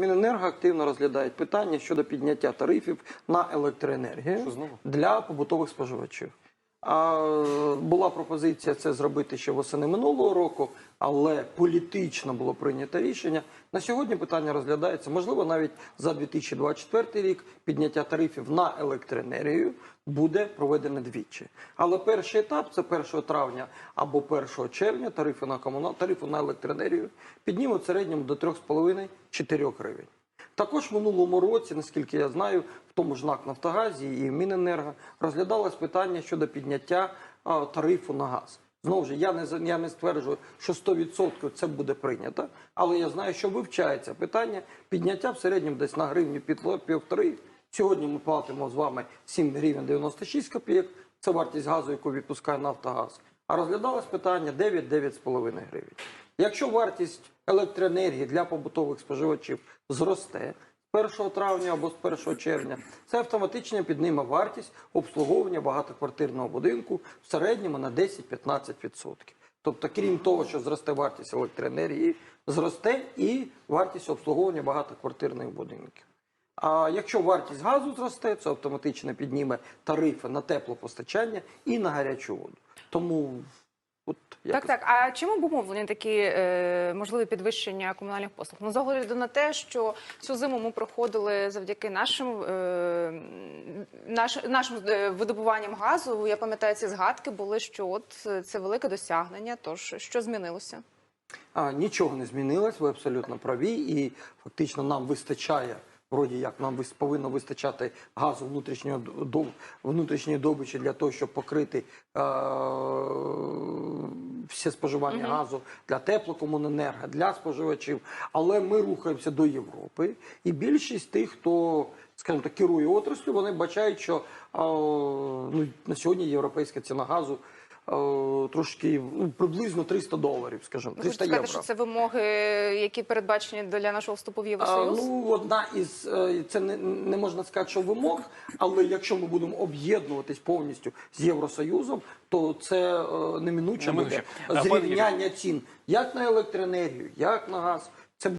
Міненерго активно розглядають питання щодо підняття тарифів на електроенергію для побутових споживачів. Була пропозиція це зробити ще восени минулого року, але політично було прийнято рішення. На сьогодні питання розглядається. Можливо, навіть за 2024 рік підняття тарифів на електроенергію буде проведене двічі. Але перший етап це 1 травня або 1 червня тарифи на комунал, тарифи на електроенергію піднімуть в середньому до 3,5-4 гривень. Також в минулому році, наскільки я знаю, в тому ж НАК Нафтогазі і Міненерго розглядалось питання щодо підняття а, тарифу на газ. Знову ж я не я не стверджую, що 100% це буде прийнято, але я знаю, що вивчається питання підняття в середньому десь на гривню півтори. Сьогодні ми платимо з вами 7 гривень 96 копійок. Це вартість газу, яку відпускає Нафтогаз. А розглядалось питання 9-9,5 гривень. Якщо вартість електроенергії для побутових споживачів зросте з 1 травня або з 1 червня, це автоматично підніме вартість обслуговування багатоквартирного будинку в середньому на 10-15%. Тобто, крім того, що зросте вартість електроенергії, зросте і вартість обслуговування багатоквартирних будинків. А якщо вартість газу зросте, це автоматично підніме тарифи на теплопостачання і на гарячу воду. Тому от Так, якось так. А чим обумовлені такі е, можливі підвищення комунальних послуг? Ну, з огляду на те, що цю зиму ми проходили завдяки нашим, е, наш, нашим е, видобуванням газу. Я пам'ятаю, ці згадки були, що от це велике досягнення. Тож що змінилося? А, нічого не змінилось, ви абсолютно праві, і фактично нам вистачає. Вроді як нам повинно вистачати газу внутрішнього до внутрішньої добичі для того, щоб покрити е- все споживання газу для теплокомуненерго, для споживачів. Але ми рухаємося до Європи, і більшість тих, хто скажімо так, керує отраслю, вони бачають, що е- ну, на сьогодні європейська ціна газу. Е, Трошки ну, приблизно 300 доларів, скажімо, Ви 300 хочете євро. сказати, що це вимоги, які передбачені для нашого вступу в А, Євросоюз? ну, одна із е, це не, не можна сказати, що вимог, але якщо ми будемо об'єднуватись повністю з Євросоюзом, то це е, неминуче буде зрівняння цін як на електроенергію, як на газ.